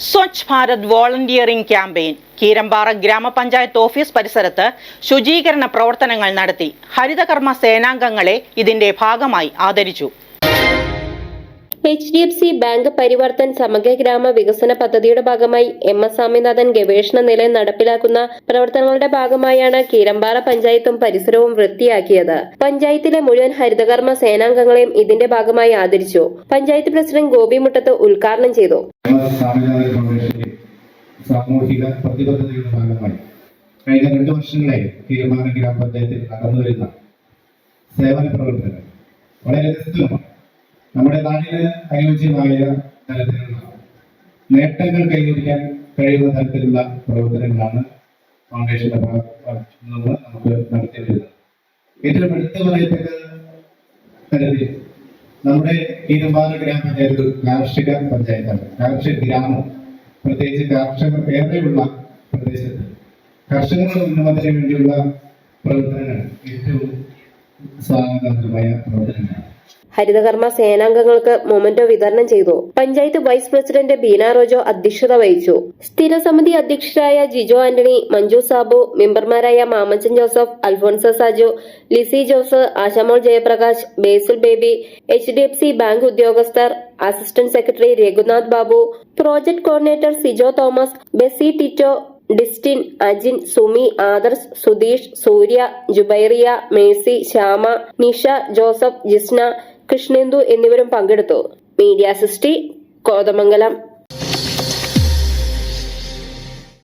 Swachh Bharat volunteering campaign. Keerampara grama panchayat office പരിസരത്ത് ശുചീകരണ പ്രവർത്തനങ്ങൾ നടത്തി. ഹരിതകർമ്മ സേനാംഗങ്ങളെ ഇതിന്റെ ഭാഗമായി ആദരിച്ചു. H D F C bank Parivartan സമഗ്ര ഗ്രാമ വികസന പദ്ധതിയുടെ ഭാഗമായി എം എസ് സ്വാമിനാഥൻ ഗവേഷണ നിലയം നടപ്പിലാക്കുന്ന പ്രവർത്തനങ്ങളുടെ ഭാഗമായാണ് കീരമ്പാറ പഞ്ചായത്തും പരിസരവും വൃത്തിയാക്കിയത്. പഞ്ചായത്തിലെ മുഴുവൻ ഹരിതകർമ്മ സേനാംഗങ്ങളെയും ഇതിന്റെ ഭാഗമായി ആദരിച്ചു. പഞ്ചായത്ത് പ്രസിഡന്റ് ഗോപി മുട്ടത്ത് ഉദ്ഘാടനം ചെയ്തു. സാമൂഹിക പ്രതിബദ്ധതയുടെ ഭാഗമായി കഴിഞ്ഞ രണ്ടു വർഷങ്ങളായി തീരുമാന ഗ്രാമപഞ്ചായത്തിൽ നടന്നു വരുന്ന സേവന പ്രവർത്തനങ്ങൾ വളരെ രസകരമാണ്. നമ്മുടെ നാടിന് അനുയോജ്യമായ തരത്തിലുള്ള നേട്ടങ്ങൾ കൈവരിക്കാൻ കഴിയുന്ന തരത്തിലുള്ള പ്രവർത്തനങ്ങളാണ് ഫൗണ്ടേഷന്റെ ഭാഗത്ത് നമുക്ക് നടത്തി വരുന്നത് ഏറ്റവും എടുത്തു പറയത്തക്ക തരത്തിൽ നമ്മുടെ തീരുമാന ഗ്രാമപഞ്ചായത്ത് കാർഷിക പഞ്ചായത്താണ്. കാർഷിക ഗ്രാമം. പ്രത്യേകിച്ച് കർഷകർ ഏറെയുള്ള പ്രദേശത്ത്. കർഷകരുടെ ഉന്നമനത്തിന് വേണ്ടിയുള്ള പ്രവർത്തനങ്ങൾ ഏറ്റവും സ്വാഗതമായ പ്രവർത്തനങ്ങളാണ്. ഹരിതകർമ്മ സേനാംഗങ്ങൾക്ക് മൊമെന്റോ വിതരണം ചെയ്തു. പഞ്ചായത്ത് വൈസ് പ്രസിഡന്റ് ബീന റോജോ അധ്യക്ഷത വഹിച്ചു. സ്ഥിരസമിതി അധ്യക്ഷരായ ജിജോ ആന്റണി മഞ്ജു സാബു മെമ്പർമാരായ Mamachan Joseph Alphonsa Saju Lissy Jose Ashamol Jayaprakash Basil Baby H D F C bank ഉദ്യോഗസ്ഥർ assistant secretary Raghunath Babu project coordinator Sijo Thomas Besy Tito Distin Ajin Sumi Adarsh Sudheesh Surya Jubairiya Mercy Shyama Nisha Joseph Jisna Krishnendu എന്നിവരും പങ്കെടുത്തു. Media സിസ്റ്റി കോതമംഗലം.